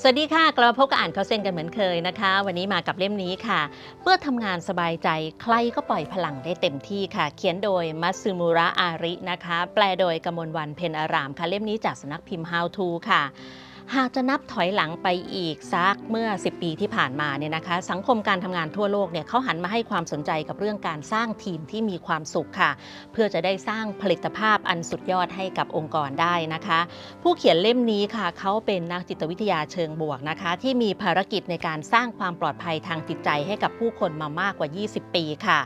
สวัสดีค่ะ กลับมาพบกับอ่านเขาเส้นกันเหมือนเคยนะคะ วันนี้มากับเล่มนี้ค่ะ เพื่อทำงานสบายใจใครก็ปล่อยพลังได้เต็มที่ค่ะ เขียนโดยมัตสึมุระอารินะคะ แปลโดยกมลวันเพนอารามค่ะ เล่มนี้จากสำนักพิมพ์ How to ค่ะ หากจะนับถอยหลังไปอีกสักเมื่อ 10 ปีที่ผ่านมาเนี่ยนะคะ สังคมการทำงานทั่วโลกเนี่ยเขาหันมาให้ความสนใจกับเรื่องการสร้างทีมที่มีความสุขค่ะ เพื่อจะได้สร้างผลิตภาพอันสุดยอดให้กับองค์กรได้นะคะ ผู้เขียนเล่มนี้ค่ะเขาเป็นนักจิตวิทยาเชิงบวกนะคะ ที่มีภารกิจในการสร้างความปลอดภัยทางจิตใจให้กับผู้คนมามากกว่า 20 ปีค่ะ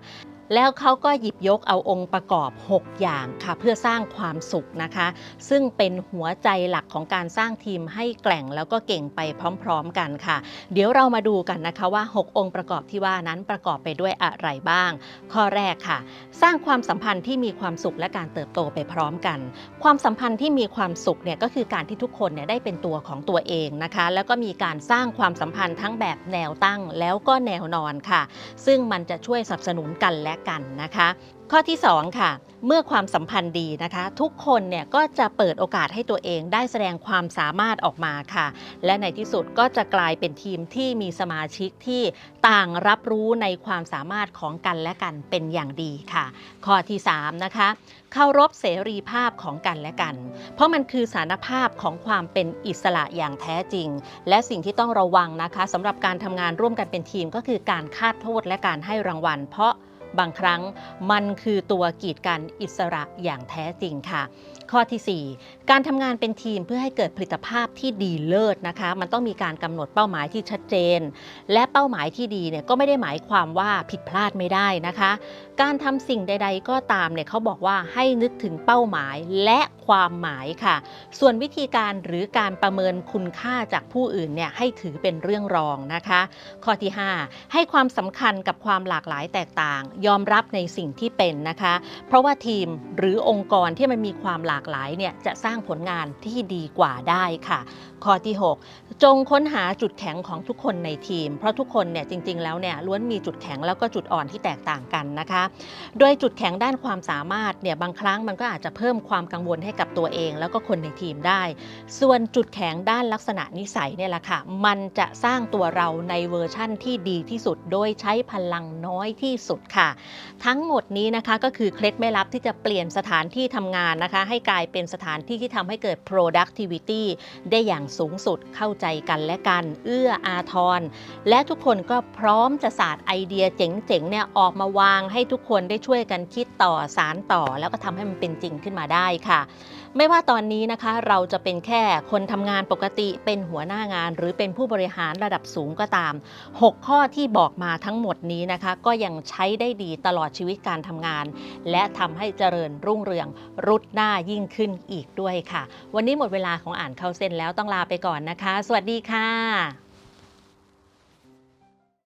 แล้วเขาก็หยิบยกเอาองค์ประกอบ 6 อย่างค่ะ เพื่อสร้างความสุขนะคะ ซึ่งเป็นหัวใจหลักของการสร้างทีมให้แกร่งแล้วก็เก่งไปพร้อม ๆ กันค่ะ เดี๋ยวเรามาดูกันนะคะว่า 6 องค์ประกอบที่ว่านั้นประกอบไปด้วยอะไรบ้าง ข้อแรกค่ะ สร้างความสัมพันธ์ที่มีความสุขและการเติบโตไปพร้อมกัน ความสัมพันธ์ที่มีความสุขเนี่ยก็คือการที่ทุกคนเนี่ยได้เป็นตัวของตัวเองนะคะ แล้วก็มีการสร้างความสัมพันธ์ทั้งแบบแนวตั้งแล้วก็แนวนอนค่ะ ซึ่งมันจะช่วยสนับสนุนกันและกันนะคะ ข้อที่ 2 ค่ะ เมื่อความสัมพันธ์ดีนะคะ ทุกคนเนี่ยก็จะเปิดโอกาสให้ตัวเองได้แสดงความสามารถออกมาค่ะ และในที่สุดก็จะกลายเป็นทีมที่มีสมาชิกที่ต่างรับรู้ในความสามารถของกันและกันเป็นอย่างดีค่ะ ข้อที่3นะคะเคารพเสรีภาพของกันและกัน เพราะมันคือสารภาพของความเป็นอิสระอย่างแท้จริง และสิ่งที่ต้องระวังนะคะสำหรับการทำงานร่วมกันเป็นทีมก็คือการคาดโทษและการให้รางวัล เพราะ บางครั้งมันคือตัวกีดกันอิสระอย่างแท้จริงค่ะ ข้อทีสี่ 4 การทำงานเป็นทีมเพื่อให้เกิดผลิตภาพที่ดีเลิศนะคะ มันต้องมีการกำหนดเป้าหมายที่ชัดเจน และเป้าหมายที่ดีเนี่ยก็ไม่ได้หมายความว่าผิดพลาดไม่ได้นะคะ การทำสิ่งใด ๆ ก็ตามเนี่ยเขาบอกว่าให้นึกถึงเป้าหมายและความหมายค่ะ ส่วนวิธีการหรือการประเมินคุณค่าจากผู้อื่นเนี่ยให้ถือเป็นเรื่องรองนะคะ ข้อที่ 5 ให้ความสำคัญกับความหลากหลายแตกต่างยอมรับในสิ่งที่เป็นนะคะ เพราะว่าทีมหรือองค์กรที่มันมีความหลากหลายเนี่ยจะสร้างผลงานที่ดีกว่าได้ค่ะ ข้อที่ 6 จงค้นหาจุดแข็งของทุกคนในทีม เพราะทุกคนเนี่ยจริง ๆ แล้วเนี่ยล้วนมีจุดแข็งแล้วก็จุดอ่อนที่แตกต่างกันนะคะ โดยจุดแข็งด้านความสามารถเนี่ยบางครั้งมันก็อาจจะเพิ่มความกังวลให้กับตัวเอง แล้วก็คนในทีมได้ ส่วนจุดแข็งด้านลักษณะนิสัยเนี่ยแหละค่ะ มันจะสร้างตัวเราในเวอร์ชั่นที่ดีที่สุด โดยใช้พลังน้อยที่สุดค่ะ ทั้งหมดนี้นะคะก็คือเคล็ดไม่ลับที่จะเปลี่ยนสถานที่ทำงานนะคะ ให้กลายเป็นสถานที่ที่ทำให้เกิด productivity ได้อย่างสูงสุดเข้าใจกันและกัน เอื้ออาทร และทุกคนก็พร้อมจะศาสาดไอเดียเจ๋งๆเนี่ยออกมาวางให้ทุกคนได้ช่วยกันคิดต่อสารต่อ แล้วก็ทำให้มันเป็นจริงขึ้นมาได้ค่ะ ไม่ว่าตอนนี้นะคะเราจะเป็นแค่คนทำงานปกติเป็นหัวหน้างาน หรือเป็นผู้บริหารระดับสูงก็ตาม 6 ข้อที่บอกมาทั้งหมดนี้นะคะ ก็ยังใช้ได้ดีตลอดชีวิตการทำงาน และทำให้เจริญรุ่งเรืองรุดหน้ายิ่งขึ้นอีกด้วยค่ะ วันนี้หมดเวลาของอ่านเข้าเส้นแล้วต้องลาไปก่อนนะคะสวัสดีค่ะ